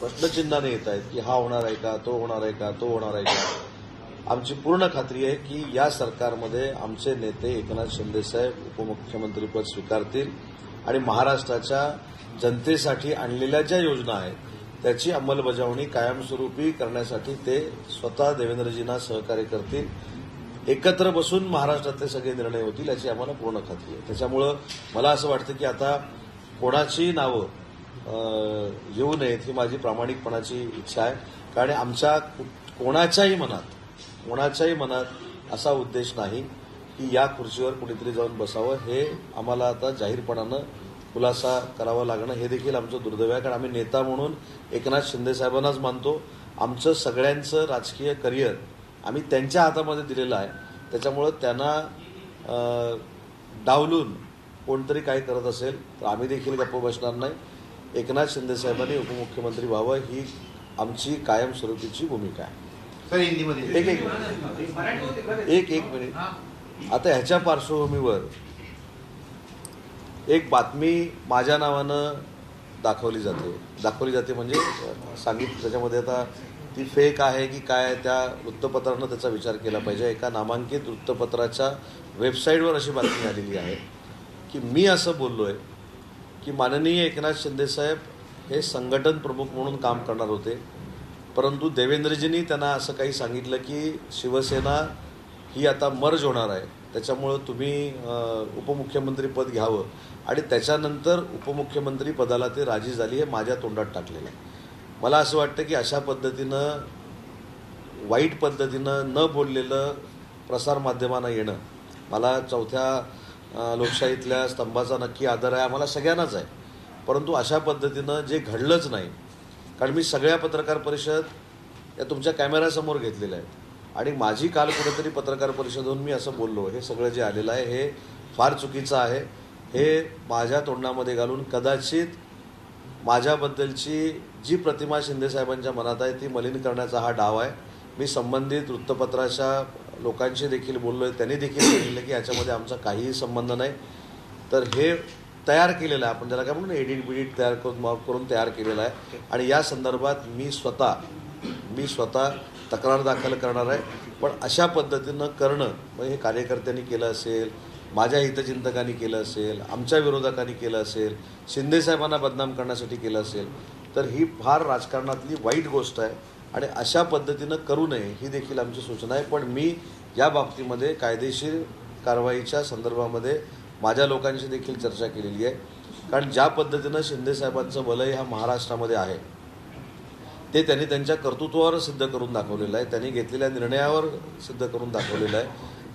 प्रश्नचिन्हाने येत आहेत की हा होणार आहे का तो होणार आहे का तो होणार आहे का? आमची पूर्ण खात्री आहे की या सरकारमध्ये आमचे नेते एकनाथ शिंदेसाहेब उपमुख्यमंत्रीपद स्वीकारतील आणि महाराष्ट्राच्या जनतेसाठी आणलेल्या ज्या योजना आहेत त्याची अंमलबजावणी कायमस्वरूपी करण्यासाठी ते स्वतः देवेंद्रजींना सहकार्य करतील. एकत्र बसून महाराष्ट्रातले सगळे निर्णय होतील याची आम्हाला पूर्ण खात्री आहे. त्याच्यामुळं मला असं वाटतं की आता कोणाची नावं येऊ नयेत ही माझी प्रामाणिकपणाची इच्छा आहे. कारण आमच्या कोणाच्याही मनात कोणाच्याही मनात असा उद्देश नाही की या खुर्चीवर कुणीतरी जाऊन बसावं. हे आम्हाला आता जाहीरपणानं खुलासा करावा लागणं हे देखील आमचं दुर्दैव आहे. कारण आम्ही नेता म्हणून एकनाथ शिंदे साहेबांनाच मानतो. आमचं सगळ्यांचं राजकीय करिअर आम्ही त्यांच्या हातामध्ये दिलेलं आहे. त्याच्यामुळं त्यांना डावलून कोणतरी काय करत असेल तर आम्ही देखील गप्प बसणार नाही. एकनाथ शिंदे साहेबांनी उपमुख्यमंत्री व्हावं ही आमची कायमस्वरूपीची भूमिका आहे. एक एक मिनिट. एक एक मिनिट. आता ह्याच्या पार्श्वभूमीवर एक बातमी माझ्या नावानं दाखवली जाते. दाखवली जाते म्हणजे सांगितलं त्याच्यामध्ये आता ती फेक आहे की काय आहे, त्या वृत्तपत्रानं त्याचा विचार केला पाहिजे. एका नामांकित वृत्तपत्राच्या वेबसाईटवर अशी बातमी आलेली आहे की मी असं बोललोय की माननीय एकनाथ शिंदेसाहेब हे संघटन प्रमुख म्हणून काम करणार होते. परंतु देवेंद्रजींनी त्यांना असं काही सांगितलं की शिवसेना ही आता मर्ज होणार आहे. त्याच्यामुळं तुम्ही उपमुख्यमंत्रीपद घ्यावं. आणि त्याच्यानंतर उपमुख्यमंत्री पदाला ते राजी झाली हे माझ्या तोंडात टाकलेलं आहे. मला असं वाटतं की अशा पद्धतीनं वाईट पद्धतीनं न बोललेलं प्रसारमाध्यमांना येणं मला चौथ्या लोकशाहीतल्या स्तंभाचा नक्की आदर आहे आम्हाला सगळ्यांनाच आहे. परंतु अशा पद्धतीनं जे घडलंच नाही कारण मी सगळ्या पत्रकार परिषद या तुमच्या कॅमेऱ्यासमोर घेतलेल्या आहेत. आणि माझी काल कुठेतरी पत्रकार परिषद होऊन मी असं बोललो हे सगळं जे आलेलं आहे हे फार चुकीचं आहे. हे माझ्या तोंडामध्ये घालून कदाचित माझ्याबद्दलची जी प्रतिमा शिंदेसाहेबांच्या मनात आहे ती मलिन करण्याचा हा डाव आहे. मी संबंधित वृत्तपत्राच्या लोकांशी देखील बोललो आहे त्यांनी देखील सांगितलं की याच्यामध्ये आमचा काहीही संबंध नाही. तर हे तयार केलेलं आहे. आपण त्याला काय म्हणून एडिट बिडिट तयार करून माफ करून तयार केलेलं आहे. आणि या संदर्भात मी स्वतः मी स्वतः तक्रार दाखल करणार आहे. पण अशा पद्धतीनं करणं म्हणजे हे कार्यकर्त्यांनी केलं असेल माझ्या हितचिंतकांनी केलं असेल आमच्या विरोधकांनी केलं असेल शिंदेसाहेबांना बदनाम करण्यासाठी केलं असेल तर ही फार राजकारणातली वाईट गोष्ट आहे. आणि अशा पद्धतीनं करू नये ही देखील आमची सूचना आहे. पण मी या बाबतीमध्ये कायदेशीर कारवाईच्या संदर्भामध्ये माझ्या लोकांशी देखील चर्चा केलेली आहे. कारण ज्या पद्धतीनं शिंदेसाहेबांचं वलय हा महाराष्ट्रामध्ये आहे ते त्यांनी त्यांच्या कर्तृत्वावर सिद्ध करून दाखवलेलं आहे. त्यांनी घेतलेल्या निर्णयावर सिद्ध करून दाखवलेलं आहे.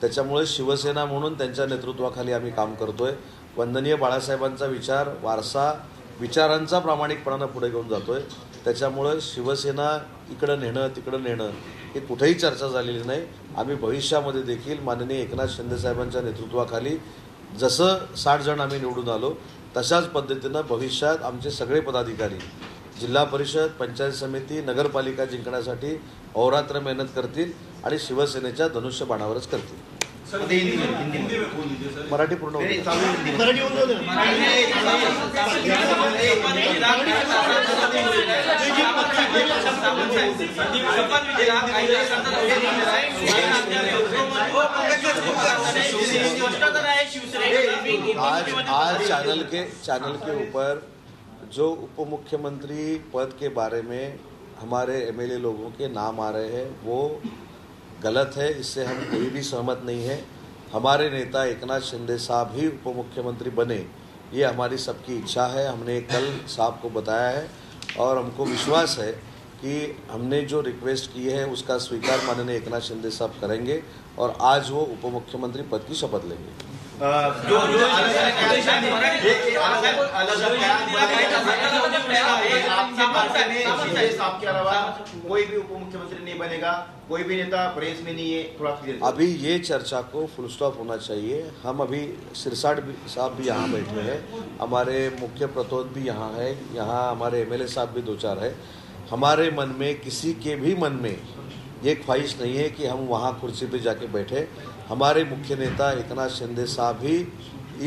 त्याच्यामुळे शिवसेना म्हणून त्यांच्या नेतृत्वाखाली आम्ही काम करतोय. वंदनीय बाळासाहेबांचा विचार वारसा विचारांचा प्रामाणिकपणानं पुढे घेऊन जातोय. त्याच्यामुळं शिवसेना इकडं नेणं तिकडं नेणं हे कुठेही चर्चा झालेली नाही. आम्ही भविष्यामध्ये देखील माननीय एकनाथ शिंदेसाहेबांच्या नेतृत्वाखाली जसं साठ जण आम्ही निवडून आलो तशाच पद्धतीनं भविष्यात आमचे सगळे पदाधिकारी जिल्हा परिषद पंचायत समिती नगरपालिका जिंकण्यासाठी अहोरात्र मेहनत करतील आणि शिवसेनेच्या धनुष्यबाणावरच करतील. मराठी पूर्ण आज आज चैनल के चैनल के ऊपर जो उप मुख्यमंत्री पद के बारे में हमारे एमएलए लोगों के नाम आ रहे हैं वो गलत है, इससे हम कोई भी सहमत नहीं है। हमारे नेता एकनाथ शिंदे साहब ही उप मुख्यमंत्री बने, ये हमारी सबकी इच्छा है। हमने कल साहब को बताया है और हमको विश्वास है कि हमने जो रिक्वेस्ट की है, उसका स्वीकार माननीय एकनाथ शिंदे साहब करेंगे और आज वो उप मुख्यमंत्री पद की शपथ लेंगे। जो जो अलग अलग कोई भी उप मुख्यमंत्री नहीं बनेगा कोई भी नेता प्रेस में नहीं है थोड़ा अभी ये चर्चा को फुल स्टॉप होना चाहिए। हम अभी सिरसाट साहब भी यहाँ बैठे हैं। हमारे मुख्य प्रतोद भी यहाँ है। यहाँ हमारे एमएलए साहब भी दो चार है। हमारे मन में, किसी के भी मन में ये ख्वाहिश नहीं है कि हम वहाँ कुर्सी पे जाके बैठे। हमारे मुख्य नेता एकनाथ शिंदे साहब भी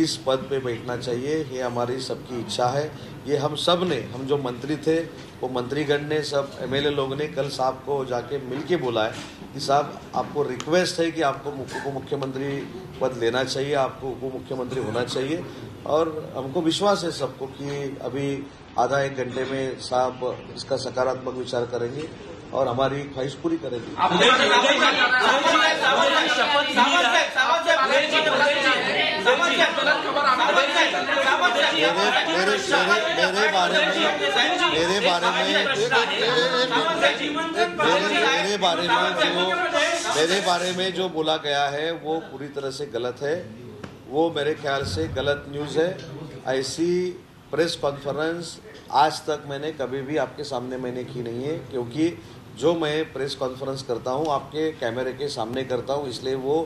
इस पद पे बैठना चाहिए। ये हमारी सबकी इच्छा है। ये हम सबने, हम जो मंत्री थे, वो मंत्रीगण ने, सब एमएलए लोग ने कल साहब को जाके मिल के बोला है कि साहब, आपको रिक्वेस्ट है कि आपको उप मुख्यमंत्री पद लेना चाहिए, आपको उप मुख्यमंत्री होना चाहिए। और हमको विश्वास है सबको कि अभी आधा एक घंटे में साहब इसका सकारात्मक विचार करेंगे। और हमारी ख्वाहिश पूरी करेंगे मेरे बारे में मेरे बारे में मेरे बारे में जो मेरे बारे में जो बोला गया है वो पूरी तरह से गलत है वो मेरे ख्याल से गलत न्यूज़ है ऐसी प्रेस कॉन्फ्रेंस आज तक मैंने कभी भी आपके सामने मैंने की नहीं है क्योंकि जो मैं प्रेस कॉन्फ्रेंस करता हूँ आपके कैमरे के सामने करता हूँ इसलिए वो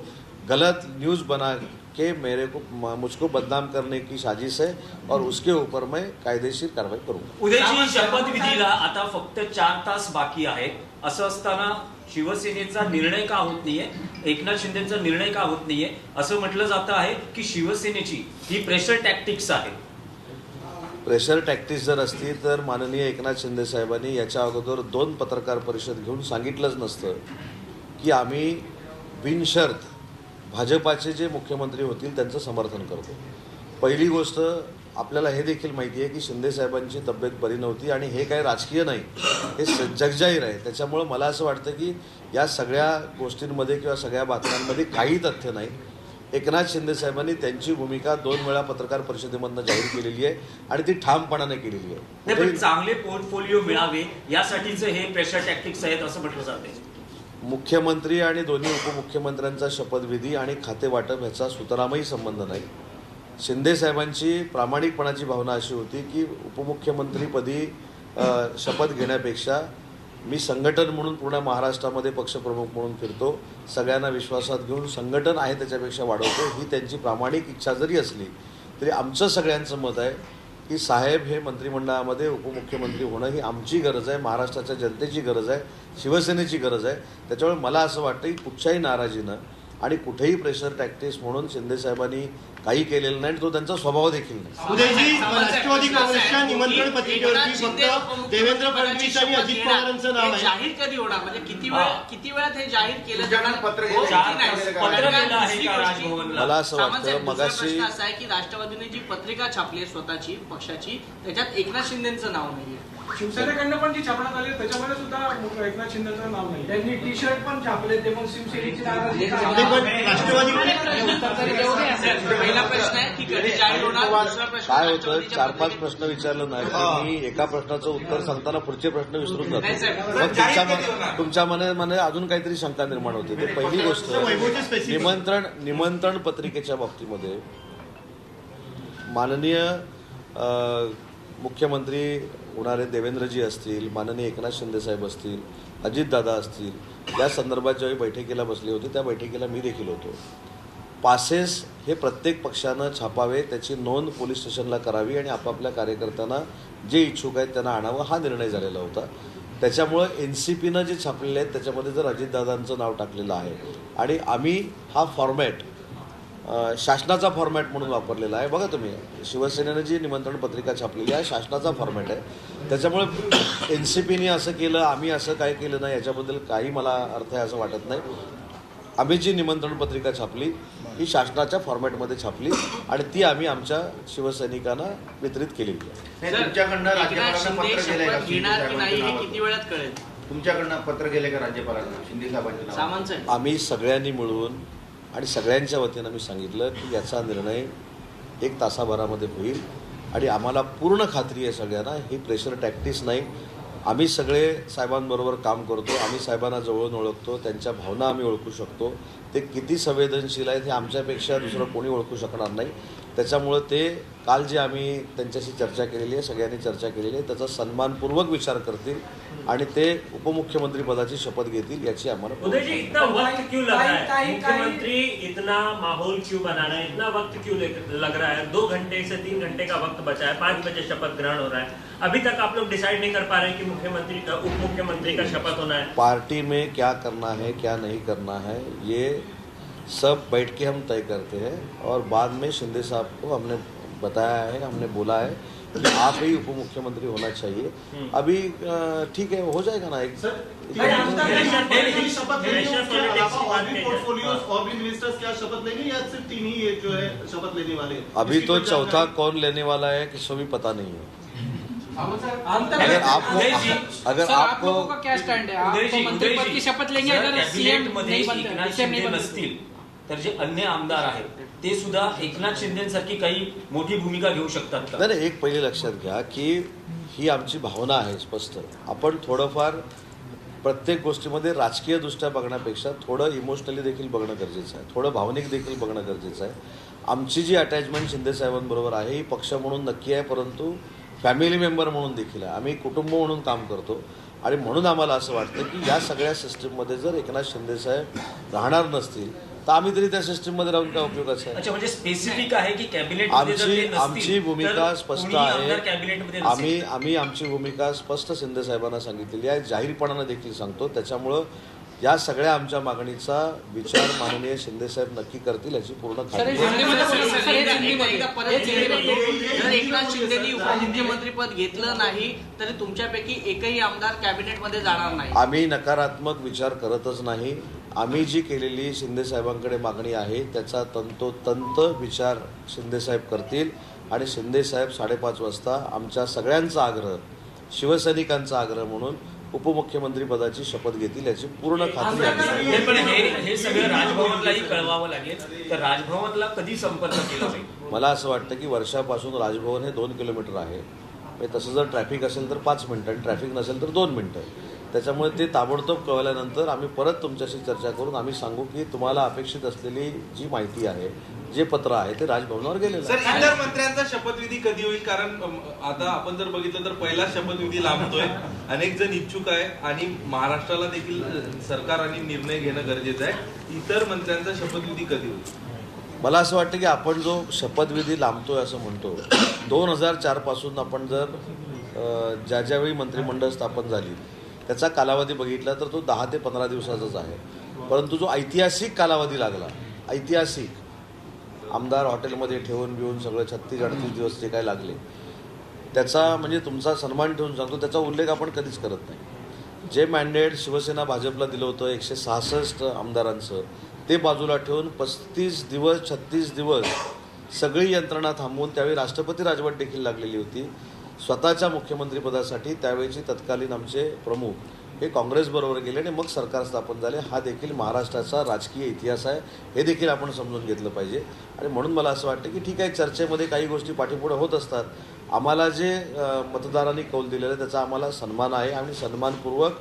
गलत न्यूज़ बना के मेरे को मुझको बदनाम करने की साजिश है और उसके ऊपर मैं कायदेशीर कारवाई करूँगा। उद्याची शपथविधीला आता फक्त चार तास बाकी आहेत. असं असताना शिवसेनेचा निर्णय का होत नाहीये? एकनाथ शिंदेचा निर्णय का होत नाहीये? असं म्हटलं जातं आहे की शिवसेनेची ही प्रेशर टॅक्टिक्स आहे प्रेशर टॅक्टिस जर असती तर माननीय एकनाथ शिंदे साहेबांनी याच्या अगोदर दोन पत्रकार परिषद घेऊन सांगितलंच नसतं की आम्ही बिनशर्त भाजपाचे जे मुख्यमंत्री होतील त्यांचं समर्थन करतो. पहिली गोष्ट आपल्याला हे देखील माहिती आहे की शिंदे साहेबांची तब्येत बरी नव्हती आणि हे काही राजकीय नाही हे जगजाहीर आहे. त्याच्यामुळं मला असं वाटतं की या सगळ्या गोष्टींमध्ये किंवा सगळ्या बातम्यांमध्ये काही तथ्य नाही. एकनाथ शिंदे साहेबांनी त्यांची भूमिका दोन वेळा पत्रकार परिषदेमधनं जाहीर केलेली आहे आणि ती ठामपणाने केलेली आहे. पण चांगले पोर्टफोलिओ मिळावे यासाठीच हे प्रेशर टॅक्टिक्स आहेत असं म्हटलं जाते मुख्यमंत्री आणि दोन्ही उपमुख्यमंत्र्यांचा शपथविधी आणि खाते वाटप ह्याचा सुतरामही संबंध नाही. शिंदे साहेबांची प्रामाणिकपणाची भावना अशी होती की उपमुख्यमंत्रीपदी शपथ घेण्यापेक्षा मी संघटन म्हणून पूर्ण महाराष्ट्रामध्ये पक्षप्रमुख म्हणून फिरतो. सगळ्यांना विश्वासात घेऊन संघटन आहे त्याच्यापेक्षा वाढवतो. ही त्यांची प्रामाणिक इच्छा जरी असली तरी आमचं सगळ्यांचं मत आहे की साहेब हे मंत्रिमंडळामध्ये उपमुख्यमंत्री होणं ही आमची गरज आहे महाराष्ट्राच्या जनतेची गरज आहे शिवसेनेची गरज आहे. त्याच्यामुळे मला असं वाटतं की कुठच्याही नाराजीनं आणि कुठेही प्रेशर टॅक्टिस म्हणून शिंदे साहेबांनी काही केलेलं नाही आणि तो त्यांचा स्वभाव देखील नाही. उदयजी राष्ट्रवादी काँग्रेसच्या निमंत्रण पत्रिकेवरती फक्त देवेंद्र फडणवीस आणि अजित पवारांचं नाव हे आहे. जाहीर कधी होणार? म्हणजे किती वेळ किती वेळात हे जाहीर केलं जाणार? पत्र हो? मला असं वाटतं मगाशी प्रश्न असा आहे की राष्ट्रवादीने जी पत्रिका छापली आहे स्वतःची पक्षाची त्याच्यात एकनाथ शिंदेचं नाव नाहीये. शिवसेनेकडनं पण जी छापण्यात आली त्याच्यामध्ये सुद्धा एकनाथ शिंदेचं नाव नाही त्यांनी टी शर्ट पण छापले ते मग शिवसेनेची नाराजी का? ते पण राष्ट्रवादी पहिला प्रश्न आहे की कधी जाहीर होणार दुसरा प्रश्न काय होतं? चार पाच प्रश्न विचारलं नाही. मी एका प्रश्नाचं उत्तर सांगताना पुढचे प्रश्न विसरून जातो. मग तुमच्या तुमच्या मनामध्ये अजून काहीतरी शंका निर्माण होते. ते पहिली गोष्ट. निमंत्रण निमंत्रण पत्रिकेच्या बाबतीमध्ये माननीय मुख्यमंत्री होणारे देवेंद्रजी असतील माननीय एकनाथ शिंदेसाहेब असतील अजितदादा असतील या संदर्भात ज्यावेळी बैठकीला बसली होती त्या बैठकीला मी देखील होतो. पासेस हे प्रत्येक पक्षानं छापावे त्याची नोंद पोलीस स्टेशनला करावी आणि आपापल्या कार्यकर्त्यांना जे इच्छुक आहेत त्यांना आणावं हा निर्णय झालेला होता. त्याच्यामुळं एन सी पीनं जे छापलेले आहेत त्याच्यामध्ये जर अजितदादांचं नाव टाकलेलं आहे आणि आम्ही हा फॉर्मॅट शासनाचा फॉर्मॅट म्हणून वापरलेला आहे. बघा तुम्ही शिवसेनेनं जी निमंत्रण पत्रिका छापलेली आहे शासनाचा फॉर्मॅट आहे. त्याच्यामुळे एन सी पीने असं केलं आम्ही असं काय केलं नाही याच्याबद्दल काही मला अर्थ आहे असं वाटत नाही. आम्ही जी निमंत्रण पत्रिका छापली ही शासनाच्या फॉर्मॅटमध्ये छापली आणि ती आम्ही आमच्या शिवसैनिकांना वितरित केलेली आहे. तुमच्याकडनं पत्र हे गेले का राज्यपालांना शिंदे साहेबांच्या आम्ही सगळ्यांनी मिळून आणि सगळ्यांच्या वतीनं मी सांगितलं की याचा निर्णय एक तासाभरामध्ये होईल. आणि आम्हाला पूर्ण खात्री आहे सगळ्यांना ही प्रेशर टॅक्टिस नाही. आम्ही सगळे साहेबांबरोबर काम करतो आम्ही साहेबांना जवळून ओळखतो त्यांच्या भावना आम्ही ओळखू शकतो. ते किती संवेदनशील आहेत हे आमच्यापेक्षा दुसरं कोणी ओळखू शकणार नाही. त्याच्यामुळं ते काल जे आम्ही त्यांच्याशी चर्चा केलेली आहे सगळ्यांनी चर्चा केलेली आहे त्याचा सन्मानपूर्वक विचार करतील आणि ते उपमुख्यमंत्री पदाची शपथ घेतील याची आम्हाला उदय जी इतना वक्त क्यों लग रहा काही- है? काही- मुख्यमंत्री इतना माहौल क्यों बनाना है? इतना वक्त क्यों लग रहा है? दो घंटे से तीन घंटे का वक्त बचा है पांच बजे शपथ ग्रहण हो रहा है। अभी तक आप लोग डिसाइड नहीं कर पा रहे हैं कि मुख्यमंत्री का उप मुख्यमंत्री का शपथ होना है। पार्टी में क्या करना है क्या नहीं करना है ये सब बैठ के हम तय करते हैं और बाद में शिंदे साहब को हमने बताया है हमने बोला है कि आप ही उप मुख्यमंत्री होना चाहिए। अभी अ, ठीक है हो जाएगा ना एक? नहीं, आमदार प्रेशर नहीं, पॉलिटिक्स- शपथ लेंगे प्रेशर उसके पॉलिटिक्स अलावा की और बात भी नहीं पोर्टफोलियोज है। और भी मिनिस्टर्स क्या शपथ लेंगे या सिर्फ तीन ही ये जो है शपथ लेने वाले हैं? अभी इसकी तो कोई चौथा जानकारी? कौन लेने वाला है किसी को भी पता नहीं है। आमदार अगर उदय जी, आपको अगर सर आप आपको लोगों का क्या स्टैंड है? आप उदयजी, तो मंत्री पद उदयजी, की शपथ लेंगे जर अगर सीएम कॅबिनेटमध्ये नहीं बनते एकनाथ सीएम शिंदे नहीं बनते? नसतील तर जे अन्य आमदार आहेत ते सुद्धा एकनाथ शिंदेसारखी काही मोठी भूमिका घेऊ शकतात का? नाही नाही एक पहिले लक्षात घ्या की ही आमची भावना आहे स्पष्ट. आपण थोडंफार प्रत्येक गोष्टीमध्ये राजकीय दृष्ट्या बघण्यापेक्षा थोडं इमोशनली देखील बघणं गरजेचं आहे. थोडं भावनिक देखील बघणं गरजेचं आहे. आमची जी अटॅचमेंट शिंदेसाहेबांबरोबर आहे ही पक्ष म्हणून नक्की आहे परंतु फॅमिली मेंबर म्हणून देखील आहे. आम्ही कुटुंब म्हणून काम करतो. आणि म्हणून आम्हाला असं वाटतं की या सगळ्या सिस्टीममध्ये जर एकनाथ शिंदेसाहेब राहणार नसतील तर आम्ही तरी त्या सिस्टीममध्ये राहून काय उपयोगाचं आहे अच्छा म्हणजे स्पेसिफिक आहे की कॅबिनेट आमची आमची भूमिका स्पष्ट आहे आम्ही. आम्ही आमची भूमिका स्पष्ट शिंदे साहेबांना सांगितलेली आहे जाहीरपणानं देखील सांगतो त्याच्यामुळं या सगळ्या आमच्या मागणीचा विचार माननीय शिंदे साहेब नक्की करतील याची पूर्ण हे खात्री आहे. हिंदीमध्ये बोला, सर, सर, हे एकदा- हिंदीमध्ये. एकदा परत हे हिंदीमध्ये. हिंदीमध्ये. जर एकनाथ शिंदेनी उपमुख्यमंत्री पद घेतलं नाही तरी तुमच्यापैकी एकही आमदार कॅबिनेटमध्ये जाणार नाही आम्ही नकारात्मक विचार करतच नाही आम्ही जी केलेली शिंदे साहेबांकडे मागणी आहे त्याचा तंतोतंत विचार शिंदे साहेब करतील. आणि शिंदे साहेब साडेपाच वाजता आमच्या सगळ्यांचा आग्रह शिवसैनिकांचा आग्रह म्हणून उपमुख्यमंत्री पदाची शपथ घेतील याची पूर्ण खात्री हे सगळं राजभवनलाही कळवावं लागेल. तर राजभवनला कधी संपर्क केला मला असं वाटतं की वर्षापासून राजभवन हे दोन किलोमीटर आहे. म्हणजे तसं जर ट्रॅफिक असेल तर पाच मिनटं आणि ट्रॅफिक नसेल तर दोन मिनटं. त्याच्यामुळे ते ताबडतोब कळवल्यानंतर आम्ही परत तुमच्याशी चर्चा करून आम्ही सांगू की तुम्हाला अपेक्षित असलेली जी माहिती आहे जे पत्र आहे ते राजभवनावर गेलेलं सर इतर मंत्र्यांचा शपथविधी कधी होईल? कारण आता आपण जर बघितलं तर पहिला शपथविधी लांबतोय. अनेक जण इच्छुक आहे आणि महाराष्ट्राला देखील अ, सरकारने निर्णय घेणं गरजेचं आहे. इतर मंत्र्यांचा शपथविधी कधी होईल? मला असं वाटतं की आपण जो शपथविधी लांबतोय असं म्हणतो दोन हजार चारपासून आपण जर ज्या ज्यावेळी मंत्रिमंडळ स्थापन झाली त्याचा कालावधी बघितला तर तो दहा ते पंधरा दिवसाचाच आहे. परंतु जो ऐतिहासिक कालावधी लागला ऐतिहासिक आमदार हॉटेलमध्ये ठेवून बिवून सगळं छत्तीस अडतीस दिवस जे काय लागले त्याचा म्हणजे तुमचा सन्मान ठेवून सांगतो त्याचा उल्लेख आपण कधीच करत नाही. जे मॅन्डेट शिवसेना भाजपला दिलं होतं एकशे सहासष्ट आमदारांचं ते बाजूला ठेवून पस्तीस दिवस छत्तीस दिवस सगळी यंत्रणा थांबवून त्यावेळी राष्ट्रपती राजवट देखील लागलेली होती. स्वतःच्या मुख्यमंत्रीपदासाठी त्यावेळीचे तत्कालीन आमचे प्रमुख हे काँग्रेसबरोबर गेले आणि मग सरकार स्थापन झाले. हा देखील महाराष्ट्राचा राजकीय इतिहास आहे. हे देखील आपण समजून घेतलं पाहिजे. आणि म्हणून मला असं वाटतं की ठीक आहे चर्चेमध्ये काही गोष्टी पाठीपुढे होत असतात. आम्हाला जे मतदारांनी कौल दिलेलं आहे त्याचा आम्हाला सन्मान आहे आणि सन्मानपूर्वक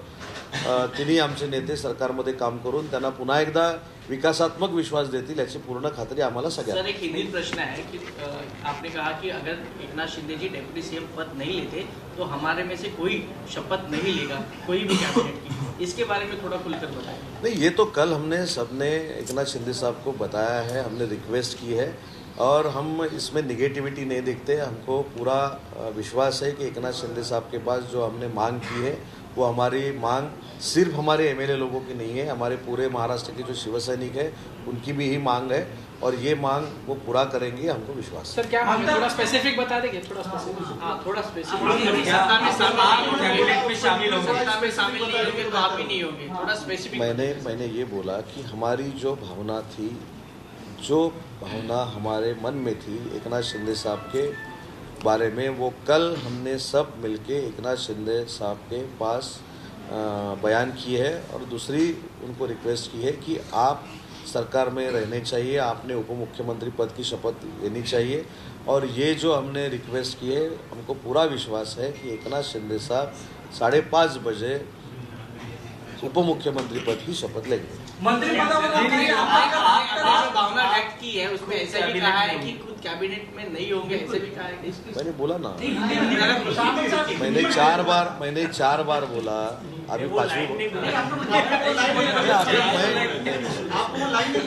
तिन्ही आमचे नेते सरकारमध्ये काम करून त्यांना पुन्हा एकदा विकासात्मक विश्वास देतील याची पूर्ण खात्री आम्हाला सर एक हिंदी प्रश्न है कि अ, आपने कहा कि अगर एकनाथ शिंदे जी डेप्यूटी सीएम पद नहीं लेते तो हमारे में से कोई शपथ नहीं लेगा कोई भी कैबिनेट की। इसके बारे में थोड़ा खुलकर बताएँ। नहीं ये तो कल हमने सबने एकनाथ शिंदे साहब को बताया है हमने रिक्वेस्ट की है और हम इसमें निगेटिविटी नहीं देखते हमको पूरा अ, विश्वास है कि एकनाथ शिंदे साहब के पास जो हमने मांग की है वो हमारी मांग सिर्फ़ हमारे एमएलए लोगों की नहीं है हमारे पूरे महाराष्ट्र के जो शिवसैनिक हैं उनकी भी ही मांग है और ये मांग वो पूरा करेंगे हमको विश्वास सर क्या मांग है? थोड़ा स्पेसिफिक बता देंगे थोड़ा स्पेसिफिक हाँ थोड़ा स्पेसिफिक में शामिल होंगे। में शामिल होंगे। सत्ता में शामिल नहीं होंगे तो आप भी नहीं होंगे थोड़ा स्पेसिफिक मैंने मैंने ये बोला कि हमारी जो भावना थी जो भावना हमारे मन में थी एकनाथ शिंदे साहब के बारे में वो कल हमने सब मिलके एकनाथ शिंदे साहब के पास बयान की है और दूसरी उनको रिक्वेस्ट की है कि आप सरकार में रहने चाहिए आपने उप मुख्यमंत्री पद की शपथ लेनी चाहिए। और ये जो हमने रिक्वेस्ट की है हमको पूरा विश्वास है कि एकनाथ शिंदे साहब साढ़े पाँच बजे उप मुख्यमंत्री पद की शपथ लेंगे। मंत्रिपदाबद्दल खुद कैबिनेट में नहीं होंगे ऐसे भी कहा है। मैंने बोला ना। मैंने चार बार मैंने चार बार बोला अभी पांचवी।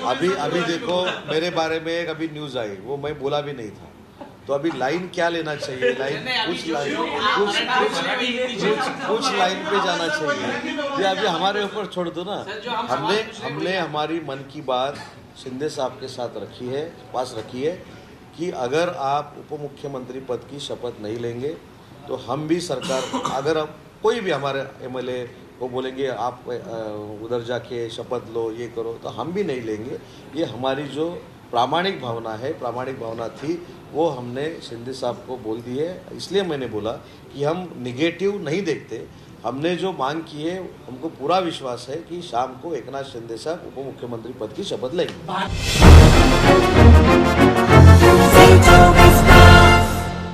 अभी अभी अभी देखो मेरे बारे में एक अभी न्यूज़ आई वो मैं बोला भी नहीं था। तो अभी लाइन क्या लेना चाहिए? लाइन कुछ लाइन कुछ कुछ कुछ लाइन पे जाना चाहिए। ये अभी हमारे ऊपर छोड़ दो ना। हमने हमने हमारी मन की बात शिंदे साहब के साथ रखी है पास रखी है। कि अगर आप उप मुख्यमंत्री पद की शपथ नहीं लेंगे तो हम भी सरकार, अगर हम कोई भी हमारे एमएलए वो बोलेंगे, आप उधर जाके शपथ लो, ये करो तो हम भी नहीं लेंगे। ये हमारी जो प्रामाणिक भावना है, प्रामाणिक भावना थी, वो हमने शिंदे साहब को बोल दी है। इसलिए मैंने बोला कि हम निगेटिव नहीं देखते। हमने जो मांग की है, हमको पूरा विश्वास है कि शाम को एकनाथ शिंदे साहब उप मुख्यमंत्री पद की शपथ लेंगे।